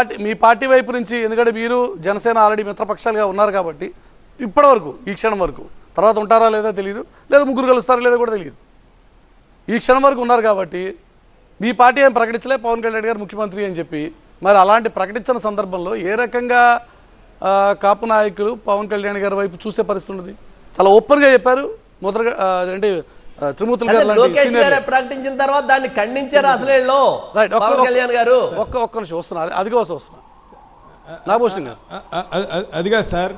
Party- మీ party వైపు నుంచి ఎందుకంటే మీరు జనసేన ఆల్రెడీ మిత్రపక్షాలుగా ఉన్నారు కాబట్టి ఇప్పటివరకు ఈ క్షణం వరకు తర్వాత ఉంటారా లేదా తెలియదు లేదా ముగ్గురు కలుస్తారా లేదా కూడా తెలియదు ఈ క్షణం వరకు ఉన్నారు కాబట్టి మీ పార్టీ ఏం ప్రకటించలే పవన్ కళ్యాణ్ గారు ముఖ్యమంత్రి అని చెప్పి మరి అలాంటి ప్రకటించిన సందర్భంలో ఏ రకంగా కాపు నాయకులు పవన్ కళ్యాణ్ గారి వైపు చూసే పరిస్థితి ఉన్నది? చాలా ఓపెన్గా చెప్పారు మొదటగా ఆ, త్రిమూర్తులు అదే గారు లోకేష్ గారే ప్రకటించిన తర్వాత దాన్ని ఖండించారు అసలు వీళ్ళు. రైట్ ఒక్క- పవన్ ఒక్క- కళ్యాణ్ గారు. ఒక్క ఒక్క నిమిషం వస్తున్నా అది- అది కోసం వస్తున్నా నాగభూషణ్ గారు అదిగా సార్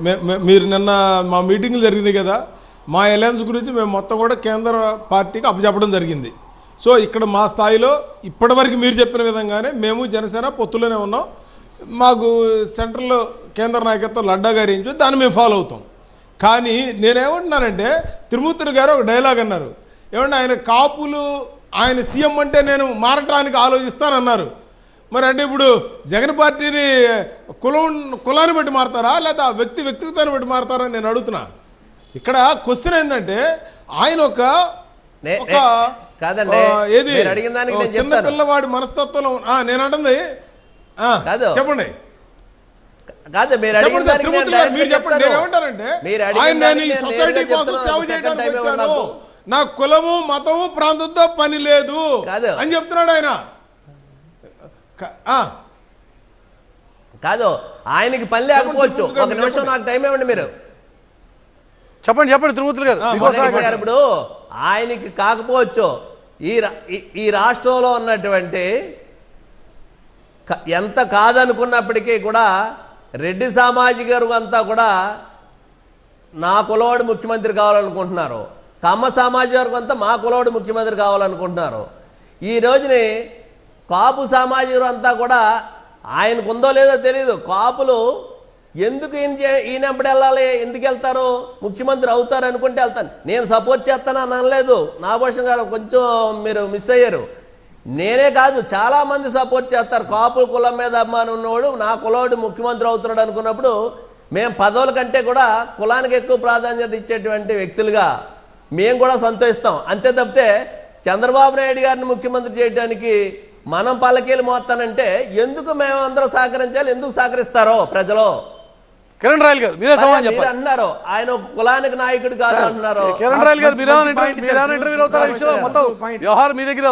మే- మీరు నిన్న మా మీటింగ్లు జరిగినాయి కదా మా అలయన్స్ గురించి మేము మొత్తం కూడా కేంద్ర పార్టీకి అప్పచెప్పడం జరిగింది. సో ఇక్కడ మా స్థాయిలో ఇప్పటివరకు మీరు చెప్పిన విధంగానే మేము జనసేన పొత్తులోనే ఉన్నాం. మాకు సెంట్రల్లో కేంద్ర నాయకత్వం లడ్డా గారు దాన్ని మేము ఫాలో అవుతాం. కానీ నేనేమంటున్నానంటే తిరుమూర్తి గారు ఒక డైలాగ్ అన్నారు ఏమంటే ఆయన కాపులు ఆయన సీఎం అంటే నేను మారటానికి ఆలోచిస్తానన్నారు మరి అంటే ఇప్పుడు జగన్ పార్టీని కులం కులాన్ని బట్టి మారతారా లేదా ఆ వ్యక్తి వ్యక్తిగతాన్ని బట్టి మారతారా నేను అడుగుతున్నా ఇక్కడ క్వశ్చన్ ఏంటంటే ఆయన ఒక కాదండి. ఏది చిన్న. పిల్లవాడి మనస్తత్వంలో నేను అంటుంది. చెప్పండి కాదు మీరు మీరు చెప్పండి. నేను ఏమంటానంటే ఆయన నేను ఈ సొసైటీ కోసం. సేవ చేయడానికి వచ్చాను. నా కులము మతము ప్రాంతంతో పని లేదు కాదు. అని చెప్తున్నాడు ఆయన కాదు ఆయనకి పని లేకపోవచ్చు ఒక నిమిషం. నాకు టైం ఇవ్వండి మీరు చెప్పండి చెప్పండి త్రిమూర్తులు గారు ఇప్పుడు ఆయనకి కాకపోవచ్చు ఈ ఈ- రాష్ట్రంలో ఉన్నటువంటి ఎంత కాదనుకున్నప్పటికీ కూడా రెడ్డి సామాజిక వర్గం అంతా కూడా నా కులవాడు ముఖ్యమంత్రి కావాలనుకుంటున్నారు. కమ్మ సామాజిక వర్గం అంతా మా కులవాడు ముఖ్యమంత్రి కావాలనుకుంటున్నారు. ఈ రోజుని కాపు సామాజిక అంతా కూడా ఆయనకు ఉందో లేదో తెలియదు కాపులు ఎందుకు ఈయన చే- వెళ్ళాలి? ఎందుకు వెళ్తారు? ముఖ్యమంత్రి అవుతారు అనుకుంటే వెళ్తాను. నేను సపోర్ట్ చేస్తాను అని అనలేదు. నాభూషణ్ గారు కొంచెం మీరు మిస్ అయ్యారు. నేనే కాదు చాలా మంది సపోర్ట్ చేస్తారు కాపు కులం మీద అభిమానం ఉన్నవాడు నా కులవాడు ముఖ్యమంత్రి అవుతున్నాడు అనుకున్నప్పుడు మేము పదవుల కంటే కూడా కులానికి ఎక్కువ ప్రాధాన్యత ఇచ్చేటువంటి వ్యక్తులుగా మేము కూడా సంతోషిస్తాం అంతే తప్పితే చంద్రబాబు నాయుడు గారిని ముఖ్యమంత్రి చేయడానికి మనం పల్లకీలు మోస్తానంటే ఎందుకు మేము అందరూ సహకరించాలి ఎందుకు సహకరిస్తారో ప్రజలు కిరణ్ రాయల్ గారు మీరే సమాధానం మీరు చెప్పాలి అన్నారు ఆయన ఒక కులానికి నాయకుడు కాదు అంటున్నారు కిరణ్ రాయల్ గారు మంచి ఇంటర్వ్యూ చెప్పారు. మొత్తం. వ్యవహారం మీ దగ్గర